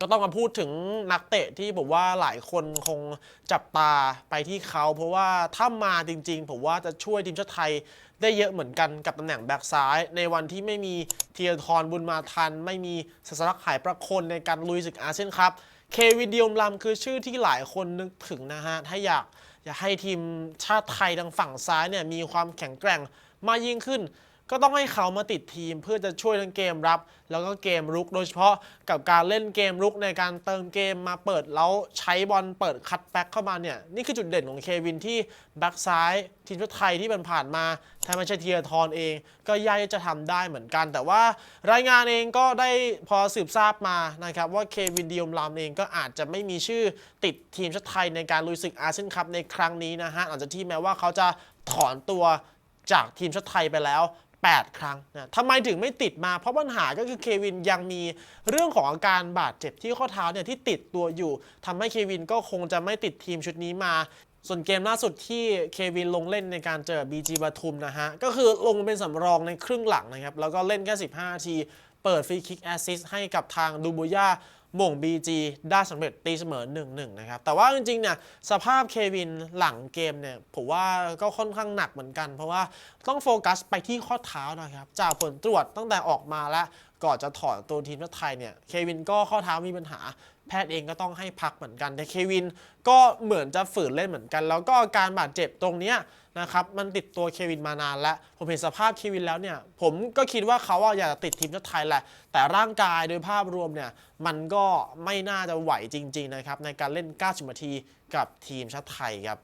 ก็ต้องมาพูดถึงนักเตะที่ผมว่าหลายคนคงจับตาไปที่เขา เพราะว่าถ้ามาจริงๆ ผมว่าจะช่วยทีมชาติไทยได้เยอะเหมือนกันกับตำแหน่งแบ็กซ้าย ในวันที่ไม่มีเทียทรบุญมาทัน ไม่มีศาสลักหายประคนในการลุยศึกอาเซียนครับ เควินเดียมลำคือชื่อที่หลายคนนึกถึงนะฮะ ถ้าอยากอยากให้ทีมชาติไทยทางฝั่งซ้ายเนี่ยมีความแข็งแกร่งมากยิ่งขึ้น ก็ต้องให้เขามาติดทีมเพื่อจะช่วยทั้งเกมรับ แล้วก็เกมรุก โดยเฉพาะกับการเล่นเกมรุกในการเติมเกมมาเปิดแล้วใช้บอลเปิดคัตแบ็กเข้ามาเนี่ยนี่คือจุดเด่นของเควินที่แบ็กซ้ายทีมชาติไทยที่มันผ่านมาถ้าไม่ใช่เทียทรเอง ก็ยากที่จะทำได้เหมือนกัน แต่ว่ารายงานเองก็ได้พอสืบทราบมานะครับว่าเควินดิยมลามเองก็อาจจะไม่มีชื่อติดทีมชาติไทยในการลุยศึกอาเซียนคัพในครั้งนี้นะฮะหลังจากที่แม้ว่าเขาจะถอนตัวจากทีมชาติไทยไปแล้ว 8 ครั้งนะทำไมถึงไม่ติดมา เพราะปัญหาก็คือเควินยังมีเรื่องของอาการบาดเจ็บที่ข้อเท้าเนี่ยที่ติดตัวอยู่ทำให้เควินก็คงจะไม่ติดทีมชุดนี้มา ส่วนเกมล่าสุดที่เควินลงเล่นในการเจอ BG ปทุมนะฮะ ก็คือลงเป็นสำรองในครึ่งหลังนะครับ แล้วก็เล่นแค่ 15นาที เปิดฟรีคิกแอสซิสให้กับทางดูโบย่า หม่ง BG ได้สำเร็จตีเสมอ 1-1 นะครับ แต่ว่าจริงๆเนี่ยสภาพเควินหลังเกมเนี่ยผมว่าก็ค่อนข้างหนักเหมือนกัน เพราะว่าต้องโฟกัสไปที่ข้อเท้านะครับ จากผลตรวจตั้งแต่ออกมาและก่อนจะถอนตัวทีมชาติไทยเนี่ยเควินก็ข้อเท้ามีปัญหา แพทย์เองก็ต้องให้พักเหมือนกัน แต่เควินก็เหมือนจะฝืนเล่นเหมือนกัน แล้วก็การบาดเจ็บตรงเนี้ยนะครับมันติดตัวเควินมานานแล้วผมเห็นสภาพเควินแล้วเนี่ยผมก็คิดว่าเขาอะอยากจะติดทีมชาติไทยแหละ แต่ร่างกายโดยภาพรวมเนี่ยมันก็ไม่น่าจะไหวจริง ๆ นะครับ ในการเล่น 90 นาทีกับทีมชาติไทยครับ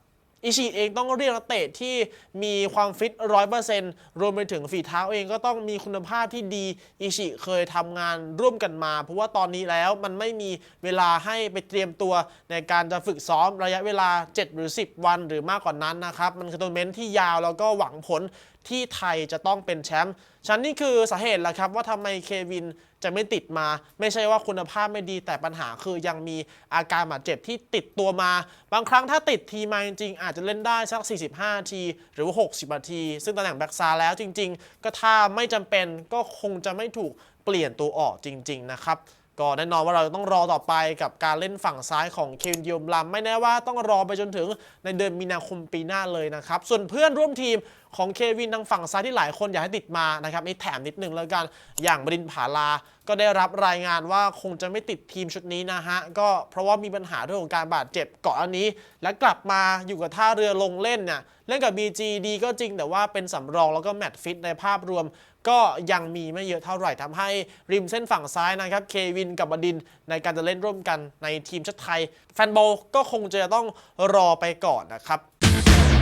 อิชิเองต้องเรียกนักเตะที่มีความฟิตร้อยเปอร์เซนต์รวมไปถึงฝีเท้าเองก็ต้องมีคุณภาพที่ดี อิชิเคยทำงานร่วมกันมา เพราะว่าตอนนี้แล้วมันไม่มีเวลาให้ไปเตรียมตัวในการจะฝึกซ้อมระยะเวลา 7 หรือ 10 วันหรือมากกว่านั้นนะครับ มันคือตัวเมนที่ยาวแล้วก็หวังผล ที่ไทยจะต้องเป็นแชมป์ฉันนี่คือสาเหตุแหละครับว่าทำไมเควินจะไม่ติดมา ไม่ใช่ว่าคุณภาพไม่ดีแต่ปัญหาคือยังมีอาการบาดเจ็บที่ติดตัวมา บางครั้งถ้าติดทีมาจริงๆอาจจะเล่นได้สัก 45 ที หรือ 60 นาที ซึ่งตำแหน่งแบ็กซ้ายแล้วจริง ๆ ก็ถ้าไม่จำเป็นก็คงจะไม่ถูกเปลี่ยนตัวออกจริง ๆ นะครับ ก็แน่นอนว่าเราต้องรอต่อไปกับการเล่นฝั่งซ้ายของเควินดิโอมลัมไม่แน่ว่าต้องรอไปจนถึงในเดือนมีนาคมปีหน้าเลยนะครับ ส่วนเพื่อนร่วมทีมของเควินทางฝั่งซ้ายที่หลายคนอยากให้ติดมานะครับนี่แถมนิดนึงแล้วกันอย่างบรินผาลา ก็ได้รับรายงานว่าคงจะไม่ติดทีมชุดนี้นะฮะ ก็เพราะว่ามีปัญหาเรื่องของการบาดเจ็บเกาะอันนี้ และกลับมาอยู่กับท่าเรือลงเล่นเนี่ยเล่นกับ BG ดีก็จริงแต่ว่าเป็นสำรองแล้วก็แมตช์ฟิตในภาพรวม ก็ยังมีไม่เยอะเท่าไหร่ทำให้ริมเส้นฝั่งซ้ายนะครับเควินกับบดินในการจะเล่นร่วมกันในทีมชาติไทย แฟนบอลก็คงจะต้องรอไปก่อนนะครับ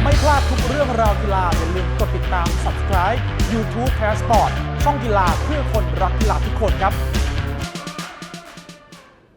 ไม่พลาดทุกเรื่องราวกีฬาอย่าลืมกดติดตาม subscribe YouTube Passport ช่องกีฬาเพื่อคนรักกีฬาทุกคนครับ